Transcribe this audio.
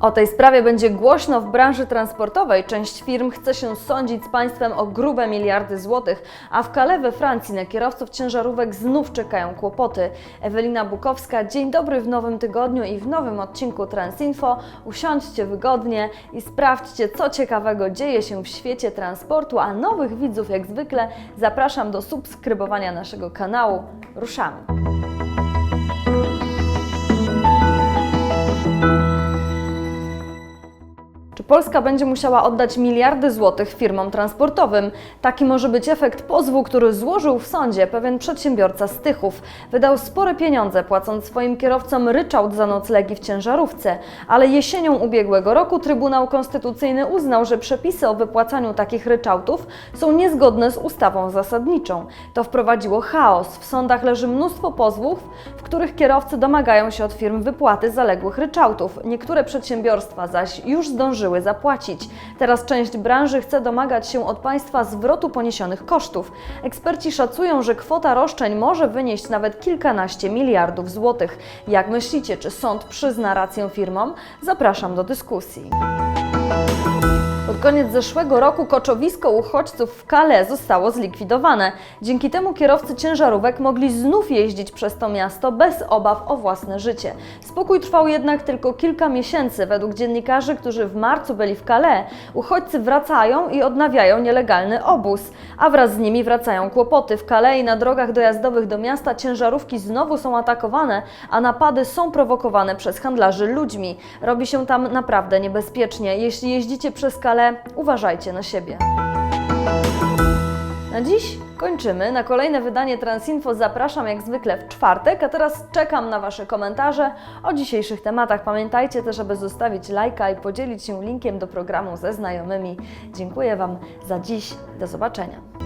O tej sprawie będzie głośno w branży transportowej. Część firm chce się sądzić z państwem o grube miliardy złotych, a w Calais we Francji na kierowców ciężarówek znów czekają kłopoty. Ewelina Bukowska, dzień dobry w nowym tygodniu i w nowym odcinku Transinfo. Usiądźcie wygodnie i sprawdźcie, co ciekawego dzieje się w świecie transportu, a nowych widzów jak zwykle zapraszam do subskrybowania naszego kanału. Ruszamy! Polska będzie musiała oddać miliardy złotych firmom transportowym? Taki może być efekt pozwu, który złożył w sądzie pewien przedsiębiorca z Tychów. Wydał spore pieniądze, płacąc swoim kierowcom ryczałt za noclegi w ciężarówce, ale jesienią ubiegłego roku Trybunał Konstytucyjny uznał, że przepisy o wypłacaniu takich ryczałtów są niezgodne z ustawą zasadniczą. To wprowadziło chaos. W sądach leży mnóstwo pozwów, w których kierowcy domagają się od firm wypłaty zaległych ryczałtów. Niektóre przedsiębiorstwa zaś już zdążyły zapłacić. Teraz część branży chce domagać się od państwa zwrotu poniesionych kosztów. Eksperci szacują, że kwota roszczeń może wynieść nawet kilkanaście miliardów złotych. Jak myślicie, czy sąd przyzna rację firmom? Zapraszam do dyskusji. Pod koniec zeszłego roku koczowisko uchodźców w Calais zostało zlikwidowane. Dzięki temu kierowcy ciężarówek mogli znów jeździć przez to miasto bez obaw o własne życie. Spokój trwał jednak tylko kilka miesięcy. Według dziennikarzy, którzy w marcu byli w Calais, uchodźcy wracają i odnawiają nielegalny obóz, a wraz z nimi wracają kłopoty. W Calais na drogach dojazdowych do miasta ciężarówki znowu są atakowane, a napady są prowokowane przez handlarzy ludźmi. Robi się tam naprawdę niebezpiecznie. Jeśli jeździcie przez Calais, uważajcie na siebie. Na dziś kończymy. Na kolejne wydanie Transinfo zapraszam jak zwykle w czwartek, a teraz czekam na Wasze komentarze o dzisiejszych tematach. Pamiętajcie też, aby zostawić lajka i podzielić się linkiem do programu ze znajomymi. Dziękuję Wam za dziś. Do zobaczenia.